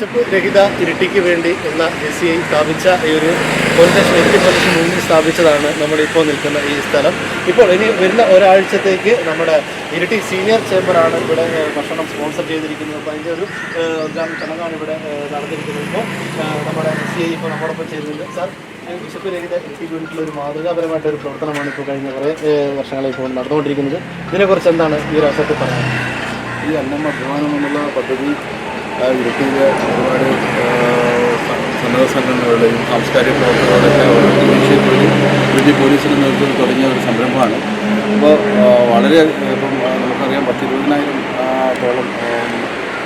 വിശപ്പ് രഹിത ഇരട്ടിക്ക് വേണ്ടി എന്ന എസ് സി ഐ സ്ഥാപിച്ച ഈ ഒരു പോലീസ് സ്റ്റേഷൻ മുന്നിൽ സ്ഥാപിച്ചതാണ് നമ്മളിപ്പോൾ നിൽക്കുന്ന ഈ സ്ഥലം. ഇപ്പോൾ ഇനി വരുന്ന ഒരാഴ്ചത്തേക്ക് നമ്മുടെ ഇരട്ടി സീനിയർ ചേംബറാണ് ഇവിടെ ഭക്ഷണം സ്പോൺസർ ചെയ്തിരിക്കുന്നത്. അപ്പോൾ അതിന്റെ ഒരു ചടങ്ങാണ് ഇവിടെ നടന്നിരിക്കുന്നത്. ഇപ്പോൾ നമ്മുടെ എസ് സി ഐ ഇപ്പോൾ നമ്മോടൊപ്പം ചേരുന്നുണ്ട്. സാർ വിശപ്പ് രഹിത ഇരിട്ടിക്ക് ഒരു മാതൃകാപരമായിട്ട് ഒരു പ്രവർത്തനമാണ് ഇപ്പോൾ കഴിഞ്ഞ കുറേ വർഷങ്ങളായി ഇപ്പോൾ നടന്നുകൊണ്ടിരിക്കുന്നത്. ഇതിനെക്കുറിച്ച് എന്താണ് ഈ ഒരു അവസരത്തിൽ പറയാൻ ഈ അന്നം അഭിമാനം എന്നുള്ള പദ്ധതി ഇടുക്കിയിലെ ഒരുപാട് സന്നദ്ധ സംഘടനകളുടെയും സാംസ്കാരിക പ്രവർത്തകരുടെയൊക്കെ ഒരു വിഷയത്തിൽ ഇടുക്കി പോലീസിന്റെ നേതൃത്വത്തിൽ തുടങ്ങിയ ഒരു സംരംഭമാണ്. അപ്പോൾ വളരെ ഇപ്പം നമുക്കറിയാം പത്തിരുപതിനായിരം തോളം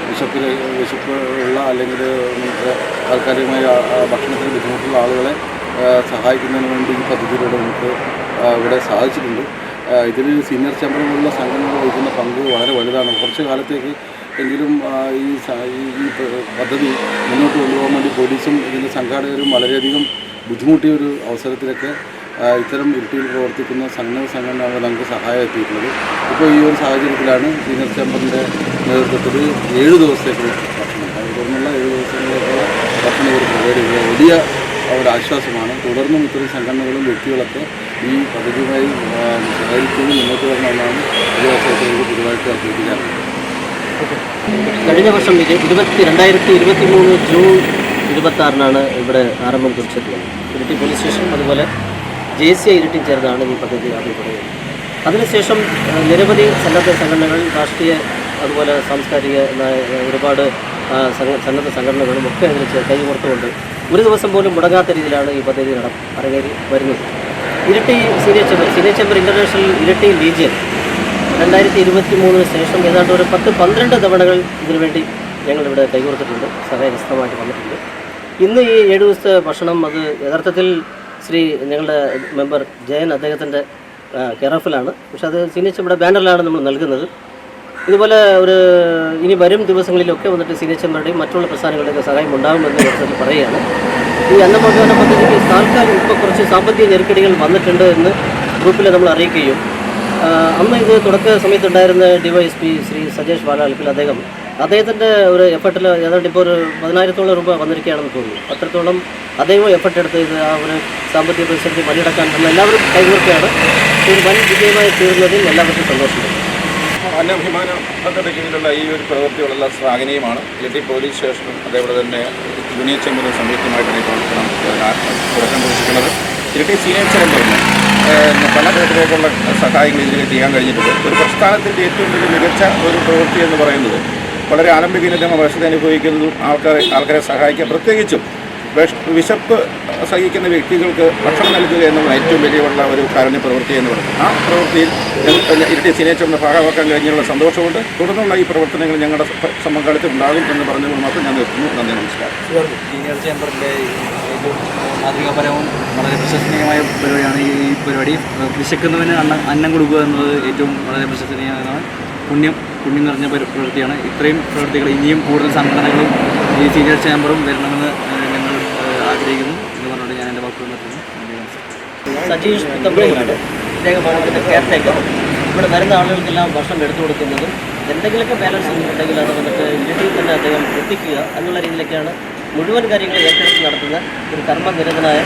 വിശപ്പിൽ വിശപ്പ് ഉള്ള അല്ലെങ്കിൽ നമുക്ക് താൽക്കാലികമായ ഭക്ഷണത്തിന് ബുദ്ധിമുട്ടുള്ള ആളുകളെ സഹായിക്കുന്നതിന് വേണ്ടി ഈ പദ്ധതിയിലൂടെ നമുക്ക് ഇവിടെ സാധിച്ചിട്ടുണ്ട്. ഇതിൽ സീനിയർ ചേംബറുകളുള്ള സംഘടനകൾ വഹിക്കുന്ന പങ്ക് വളരെ വലുതാണ്. കുറച്ച് കാലത്തേക്ക് എങ്കിലും ഈ ഈ- പദ്ധതി മുന്നോട്ട് കൊണ്ടുപോകാൻ വേണ്ടി പോലീസും ഇതിന്റെ സംഘാടകരും വളരെയധികം ബുദ്ധിമുട്ടിയ ഒരു അവസരത്തിലൊക്കെ ഇത്തരം ഇരുട്ടിയിൽ പ്രവർത്തിക്കുന്ന സംഘടന സംഘടനകൾ നമുക്ക് സഹായം എത്തിയിട്ടുള്ളത്. ഇപ്പോൾ ഈ ഒരു സാഹചര്യത്തിലാണ് സീനിയർ ചേംബറിന്റെ നേതൃത്വത്തിൽ ഏഴ് ദിവസത്തേക്കുള്ള ഭക്ഷണം. തുടർന്നുള്ള ഏഴ് ദിവസങ്ങളിലേക്കുള്ള ഭക്ഷണം ഇവർ പ്രൊവൈഡ് ചെയ്യുക വലിയ ഒരു ആശ്വാസമാണ്. തുടർന്നും ഇത്തരം സംഘടനകളും വ്യക്തികളൊക്കെ ഈ പദ്ധതിയുമായി സഹകരിക്കുകയും മുന്നോട്ട് വരണമെന്നാണ് ഈ അവസരത്തിൽ പൊതുവായിട്ട് അഭ്യർത്ഥിക്കാറുള്ളത് കഴിഞ്ഞ വർഷം ഇരു- ഇരുപത്തി രണ്ടായിരത്തി ഇരുപത്തി മൂന്ന് ജൂൺ ഇരുപത്തി ആറിനാണ് ഇവിടെ ആരംഭം കുറിച്ചിട്ടുള്ളത് ഇരിട്ടി പോലീസ് സ്റ്റേഷൻ അതുപോലെ ജെ സി ഐ ഇരിട്ടി ചേർന്നാണ് ഈ പദ്ധതി ആദ്യപ്പെടുന്നത് അതിനുശേഷം നിരവധി സന്നദ്ധ സംഘടനകൾ രാഷ്ട്രീയ അതുപോലെ സാംസ്കാരിക ഒരുപാട് സന്നദ്ധ സംഘടനകളും ഒക്കെ അതിൽ കൈകോർത്തുകൊണ്ട് ഒരു ദിവസം പോലും മുടങ്ങാത്ത രീതിയിലാണ് ഈ പദ്ധതി നട അരങ്ങേറി വരുന്നത്. Iritty senior chamber senior chamber international Iritty legion രണ്ടായിരത്തി ഇരുപത്തി മൂന്നിന് ശേഷം ഏതാണ്ട് ഒരു പത്ത് പന്ത്രണ്ട് തവണകൾ ഇതിനുവേണ്ടി ഞങ്ങളിവിടെ കൈകോർത്തിട്ടുണ്ട്. സഹായഹസ്തമായിട്ട് വന്നിട്ടുണ്ട്. ഇന്ന് ഈ ഏഴ് ദിവസത്തെ ഭക്ഷണം അത് യഥാർത്ഥത്തിൽ ശ്രീ ഞങ്ങളുടെ മെമ്പർ ജയൻ അദ്ദേഹത്തിന്റെ കെയറഫിലാണ് പക്ഷെ അത് സീനിയർ ഇവിടെ ബാനറിലാണ് നമ്മൾ നൽകുന്നത്. ഇതുപോലെ ഒരു ഇനി വരും ദിവസങ്ങളിലൊക്കെ വന്നിട്ട് സീനിയർ ചേമ്പറുടെയും മറ്റുള്ള പ്രസ്ഥാനങ്ങളുടെയൊക്കെ സഹായം ഉണ്ടാകുമെന്ന് യഥാർത്ഥത്തിൽ പറയുകയാണ്. ഈ അന്നമോചന പദ്ധതിക്ക് താൽക്കാലിക ഇപ്പോൾ കുറച്ച് സാമ്പത്തിക ഞെരുക്കടികൾ വന്നിട്ടുണ്ട് എന്ന് ഗ്രൂപ്പിൽ നമ്മൾ അറിയിക്കുകയും അന്ന് ഇത് തുടക്ക സമയത്തുണ്ടായിരുന്ന ഡിവൈഎസ് പി ശ്രീ സജേഷ് വാലാൽപ്പിൽ അദ്ദേഹം അദ്ദേഹത്തിന്റെ ഒരു എഫർട്ടിൽ ഏതാണ്ട് ഇപ്പോൾ ഒരു പതിനായിരത്തോളം രൂപ വന്നിരിക്കുകയാണെന്ന് തോന്നുന്നു. അത്രത്തോളം അദ്ദേഹം എഫർട്ട് എടുത്ത് ഇത് ആ ഒരു സാമ്പത്തിക പ്രതിസന്ധി മറികടക്കാൻ നമ്മൾ എല്ലാവരും കൈകോർക്കുകയാണ്. ഒരു വൻ വിജയമായി തീരുന്നതിൽ എല്ലാവർക്കും സന്തോഷമുണ്ട്. അന്നഭിമാന പദ്ധതിക്ക് കീഴിലുള്ള ഈ ഒരു പ്രവൃത്തികളെല്ലാം ശ്ലാഘനീയമാണ്. ഇരട്ടി പോലീസ് സ്റ്റേഷനും അതേപോലെ തന്നെ യൂണിയൻ ചെമ്പിനും സംയുക്തമായിട്ടാണ് പ്രവർത്തനം തുടക്കം കുറിച്ചിട്ടുള്ളത് ഇരട്ടി സീനിയർ ചേമ്പറിന് ഏഹ്, പല തരത്തിലേക്കുള്ള സഹായങ്ങൾ ഇതിന് ചെയ്യാൻ കഴിഞ്ഞിട്ടുണ്ട്. ഒരു പ്രസ്ഥാനത്തിന്റെ ഏറ്റവും വലിയ മികച്ച ഒരു പ്രവൃത്തി എന്ന് പറയുന്നത് വളരെ ആലംബികനതම അവസ്ഥ അനുഭവിക്കുന്നതും ആൾക്കാരെ ആൾക്കാരെ സഹായിക്കുക. പ്രത്യേകിച്ചും വിഷ- വിശപ്പ് സഹിക്കുന്ന വ്യക്തികൾക്ക് ഭക്ഷണം നൽകുക എന്നുള്ള ഏറ്റവും വലിയുള്ള ഒരു കാരുണ്യ പ്രവൃത്തി എന്ന് പറയുന്നത്. ആ പ്രവൃത്തിയിൽ ഇരട്ടി സിനേറ്ററിന്റെ ഭാഗമാക്കാൻ കഴിഞ്ഞുള്ള സന്തോഷമുണ്ട്. തുടർന്നുള്ള ഈ പ്രവർത്തനങ്ങൾ ഞങ്ങളുടെ സമ്മേളനത്തിൽ ഉണ്ടാകും എന്ന് പറഞ്ഞുകൊണ്ട് മാത്രം ഞാൻ നിർത്തുന്നു. നന്ദി നമസ്കാരം. മാതൃകാപരവും വളരെ പ്രശംസനീയമായ പരിപാടിയാണ് ഈ പരിപാടി. വിശക്കുന്നവന് അന്നം അന്നം കൊടുക്കുക എന്നത് ഏറ്റവും വളരെ പ്രശംസനീയമാണ് പുണ്യം പുണ്യം നിറഞ്ഞ പരി- പ്രവൃത്തിയാണ്. ഇത്രയും പ്രവൃത്തികൾ ഇനിയും കൂടുതൽ സംഘടനകളും ഈ സീനിയർ ചേംബറും വരണമെന്ന് ഞങ്ങൾ ആഗ്രഹിക്കുന്നു എന്ന് പറഞ്ഞുകൊണ്ട് ഞാൻ എന്റെ വാക്കുകൾ നിർത്തുന്നു. ഇവിടെ വരുന്ന ആളുകൾക്കെല്ലാം ഭക്ഷണം എടുത്തു കൊടുക്കുന്നതും എന്തെങ്കിലുമൊക്കെ ബാലൻസ് ഉണ്ടെങ്കിൽ അത് വന്നിട്ട് വീട്ടിൽ തന്നെ അദ്ദേഹം എത്തിക്കുക എന്നുള്ള രീതിയിലൊക്കെയാണ് മുഴുവൻ കാര്യങ്ങൾ ഏറ്റെടുത്ത് നടത്തുന്ന ഒരു കർമ്മനിരതനായ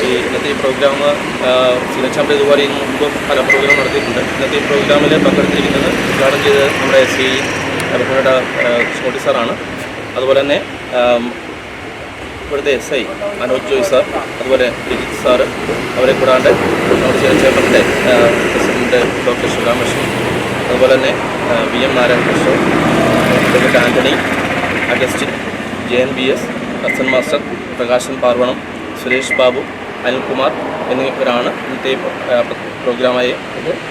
സീനിയർ ഇന്നത്തെ ഈ പ്രോഗ്രാം സീനിയർ സിനച്ചാമ്പ് ഇതുപോലെ മുമ്പ് പല പ്രോഗ്രാം നടത്തിയിട്ടുണ്ട്. ഇന്നത്തെ ഈ പ്രോഗ്രാമിൽ പങ്കെടുത്തിരിക്കുന്നത് ഉദ്ഘാടനം ചെയ്ത് നമ്മുടെ എസ് ഐ അലപ്പുഴയുടെ സ്മോട്ടി സാറാണ്. അതുപോലെ തന്നെ ഇവിടുത്തെ S I Manoj Joy sir അതുപോലെ ലിജിത് സാറ് അവരെ കൂടാണ്ട് നമ്മുടെ സിനച്ചാമ്പറിന്റെ പ്രസിഡന്റ് ഡോക്ടർ ശിവരാമകൃഷ്ണൻ അതുപോലെ തന്നെ V M Narayana Krishnan doctor Antony Augustine J N B S Hasan master Prakashan Parvanam Suresh Babu Anilkumar എന്നിവരാണ് ഇന്നത്തെ പ്രോഗ്രാമായി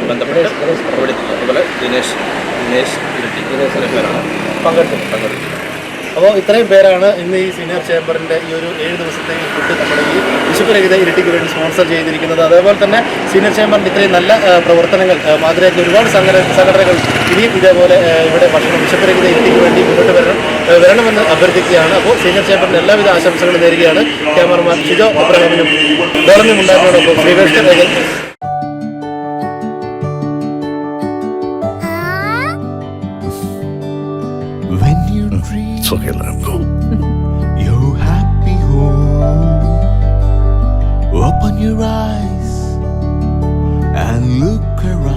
ബന്ധപ്പെട്ട് പ്രകടിപ്പിക്കുന്നത് അതുപോലെ ദിനേശ് ദിനേശ് ഇരട്ടി പങ്കെടുത്തു പങ്കെടുത്തു അപ്പോൾ ഇത്രയും പേരാണ് ഇന്ന് ഈ സീനിയർ ചേംബറിന്റെ ഈ ഒരു ഏഴ് ദിവസത്തെ ഈ ഫുഡ് നമ്മുടെ ഈ വിശുപ്പുരഹിത ഇരട്ടിക്ക് വേണ്ടി സ്പോൺസർ ചെയ്തിരിക്കുന്നത്. അതേപോലെ തന്നെ സീനിയർ ചേംബറിന്റെ ഇത്രയും നല്ല പ്രവർത്തനങ്ങൾ മാതൃകയാക്കി ഒരുപാട് സംഘടന സംഘടനകൾ ഇനിയും ഇതേപോലെ ഇവിടെ ഭക്ഷണം വിശുപ്പുരഹിത ഇരട്ടിക്ക് വേണ്ടി മുന്നോട്ട് വരണം വരണമെന്ന് അഭ്യർത്ഥിക്കുകയാണ്. അപ്പോൾ സീനിയർ ചേംബറിന്റെ എല്ലാവിധ ആശംസകളും നേരുകയാണ് ക്യാമറമാൻ ഷിജോ അബ്രഹാമിനും. ഡോളമിനും ഉണ്ടാകുന്നതോടൊപ്പം Sreekrishnan It's okay, let him go. Your happy home. Open your eyes and look around